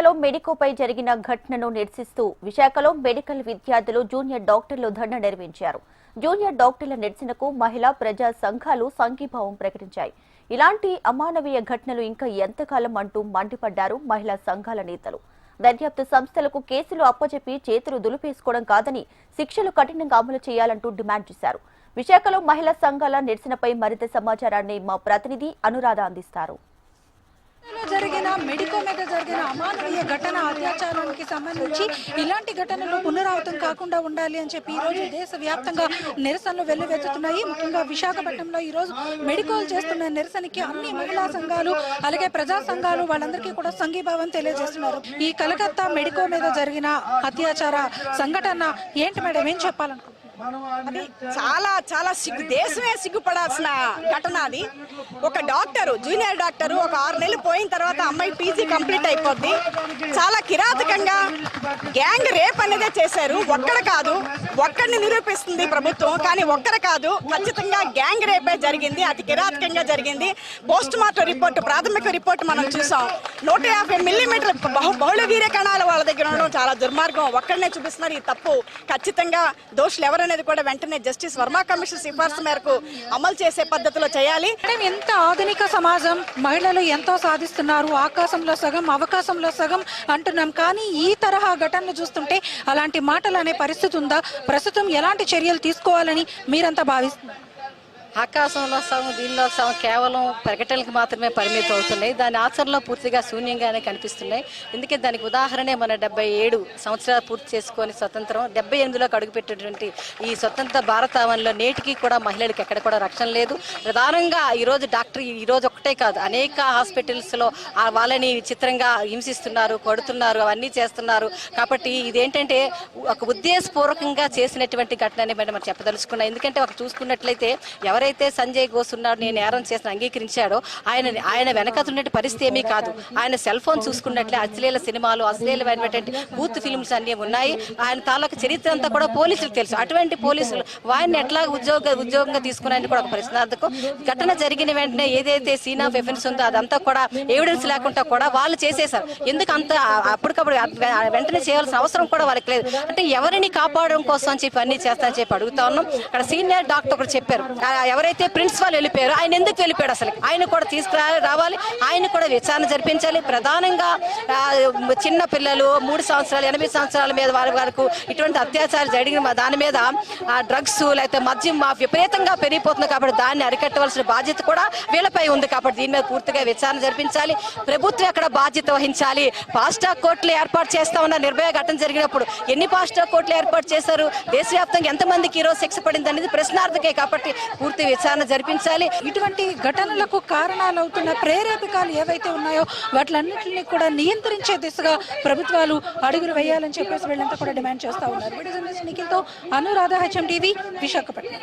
విశాఖలో మెడికోపై జరిగిన ఘటనను నిరసిస్తూ విశాఖలో మెడికల్ విద్యార్థులు జూనియర్ డాక్టర్లు ధర్నా నిర్వహించారు. జూనియర్ డాక్టర్ల నిరసనకు మహిళా ప్రజా సంఘాలు సంఘీభావం ప్రకటించాయి. ఇలాంటి అమానవీయ ఘటనలు ఇంకా ఎంతకాలం అంటూ మండిపడ్డారు మహిళా సంఘాల నేతలు. దర్యాప్తు సంస్థలకు కేసులు అప్పచెప్పి చేతులు దులిపేసుకోవడం కాదని శిక్షలు కఠినంగా అమలు చేయాలంటూ డిమాండ్ చేశారు. విశాఖలో మహిళా సంఘాల నిరసనపై మరింత సమాచారాన్ని మా ప్రతినిధి అనురాధ అందిస్తారు. లో మెడికో మీద జరిగిన అమానవీయ ఘటన అత్యాచారానికి సంబంధించి ఇలాంటి ఘటనలు పునరావృతం కాకుండా ఉండాలి అని చెప్పి ఈ రోజు దేశవ్యాప్తంగా నిరసనలు వెల్లువెత్తుతున్నాయి. ముఖ్యంగా విశాఖపట్నంలో ఈ రోజు మెడికోలు చేస్తున్న నిరసనకి అన్ని మహిళా సంఘాలు అలాగే ప్రజా సంఘాలు వాళ్ళందరికీ కూడా సంఘీభావం తెలియజేస్తున్నారు. ఈ కలకత్తా మెడికో మీద జరిగిన అత్యాచార సంఘటన ఏంటి మేడం? ఏం చెప్పాలనుకుంటున్నారు? అది చాలా చాలా సిగ్గు దేశమే సిగ్గుపడాల్సిన ఘటన అది. ఒక డాక్టరు జూనియర్ డాక్టరు ఒక ఆరు నెలలు పోయిన తర్వాత అమ్మాయి పీజీ కంప్లీట్ అయిపోద్ది. చాలా కిరాతకంగా గ్యాంగ్ రేప్ అనేదే చేశారు. ఒక్కడ కాదు ఒక్కడిని నిరూపిస్తుంది ప్రభుత్వం కానీ ఒక్కరు కాదు ఖచ్చితంగా గ్యాంగ్ రేపే జరిగింది అతి కిరాతకంగా జరిగింది. పోస్ట్ మార్టం రిపోర్ట్ ప్రాథమిక రిపోర్ట్ మనం చూసాం. నూట యాభై మిల్లీమీటర్ బహు బహుళ వీర్య కణాలు వాళ్ళ దగ్గర చాలా దుర్మార్గం. ఒక్కడనే చూపిస్తున్నారు ఈ తప్పు. ఖచ్చితంగా దోషులు ఎవరనేది కూడా వెంటనే జస్టిస్ వర్మ కమిషన్ సిఫార్సు మేరకు అమలు చేసే పద్ధతిలో చేయాలి. ఎంత ఆధునిక సమాజం మహిళలు ఎంతో సాధిస్తున్నారు. ఆకాశంలో సగం అవకాశంలో సగం అంటున్నాం. కానీ ఈ తరహా ఘటనలు చూస్తుంటే అలాంటి మాటలు అనే పరిస్థితి ఉందా? ప్రస్తుతం ఎలాంటి చర్యలు తీసుకోవాలని మీరంతా భావిస్తున్నారు? ఆకాశంలో సగం దీనిలో సగం కేవలం ప్రకటనలకు మాత్రమే పరిమితం అవుతున్నాయి. దాని ఆచరణలో పూర్తిగా శూన్యంగానే కనిపిస్తున్నాయి. ఎందుకే దానికి ఉదాహరణే మన డెబ్బై ఏడు సంవత్సరాలు పూర్తి చేసుకొని స్వతంత్రం. డెబ్బై ఎనిమిదిలోకి అడుగుపెట్టినటువంటి ఈ స్వతంత్ర భారతావనిలో నేటికి కూడా మహిళలకు ఎక్కడ కూడా రక్షణ లేదు. ప్రధానంగా ఈరోజు డాక్టర్ ఈరోజు ఒకటే కాదు అనేక హాస్పిటల్స్లో వాళ్ళని విచిత్రంగా హింసిస్తున్నారు కొడుతున్నారు అవన్నీ చేస్తున్నారు. కాబట్టి ఇదేంటంటే ఒక ఉద్దేశపూర్వకంగా చేసినటువంటి ఘటన అని మనం చెప్పదలుచుకున్నాం. ఎందుకంటే ఒక చూసుకున్నట్లయితే ఎవరైతే సంజయ్ ఘోష్ ఉన్నాడో నేను నేరం చేసిన అంగీకరించాడో ఆయన ఆయన వెనకతున్నటువంటి పరిస్థితి ఏమీ కాదు. ఆయన సెల్ ఫోన్ చూసుకున్నట్లే అశ్లీల సినిమాలు అశ్లీలమైనటువంటి బూత్ ఫిల్మ్స్ అన్ని ఉన్నాయి. ఆయన తాలూకు చరిత్ర అంతా కూడా పోలీసులకు తెలుసు. అటువంటి పోలీసులు వారిని ఎట్లా ఉద్యోగ ఉద్యోగంగా తీసుకున్నాయని కూడా ఒక ప్రశ్నార్థకం ఘటన జరిగిన వెంటనే ఏదైతే సీన్ ఆఫ్ ఎఫెన్స్ ఉందో అదంతా కూడా ఎవిడెన్స్ లేకుండా కూడా వాళ్ళు చేసేశారు. ఎందుకు అంత అప్పటికప్పుడు వెంటనే చేయాల్సిన అవసరం కూడా వాళ్ళకి లేదు. అంటే ఎవరిని కాపాడడం కోసం అని చెప్పి అన్ని చేస్తా చెప్పి అడుగుతా ఉన్నాం. అక్కడ సీనియర్ డాక్టర్ ఒకరు చెప్పారు. ఎవరైతే ప్రిన్సిపాల్ వెళ్ళిపోయారో ఆయన ఎందుకు వెళ్ళిపోయాడు అసలు? ఆయన కూడా తీసుకురా రావాలి. ఆయన కూడా విచారణ జరిపించాలి. ప్రధానంగా చిన్న పిల్లలు మూడు సంవత్సరాలు ఎనభై సంవత్సరాల మీద వారి వరకు ఇటువంటి అత్యాచారాలు జరిగిన దాని మీద ఆ డ్రగ్స్ లేకపోతే మద్యం విపరీతంగా పెరిగిపోతుంది కాబట్టి దాన్ని అరికట్టవలసిన బాధ్యత కూడా వీళ్ళపై ఉంది కాబట్టి దీని మీద పూర్తిగా విచారణ జరిపించాలి. ప్రభుత్వం ఎక్కడ బాధ్యత వహించాలి? ఫాస్ట్ కోర్టులు ఏర్పాటు చేస్తా ఉన్న నిర్భయ ఘటన జరిగినప్పుడు ఎన్ని ఫాస్ట్ కోర్టులు ఏర్పాటు చేశారు? దేశవ్యాప్తంగా ఎంతమందికి ఈరోజు శిక్ష పడింది అనేది ప్రశ్నార్థకే కాబట్టి పూర్తి విచారణ జరిపించాలి. ఇటువంటి ఘటనలకు కారణాలు అవుతున్న ప్రేరేపకాలు ఏవైతే ఉన్నాయో వాటిలన్నింటినీ కూడా నియంత్రించే దిశగా ప్రభుత్వాలు అడుగులు వేయాలని చెప్పేసి వీళ్ళంతా కూడా డిమాండ్ చేస్తా ఉన్నారు. నిఖిల్తో అనురాధ హెచ్ఎం టీవీ విశాఖపట్నం.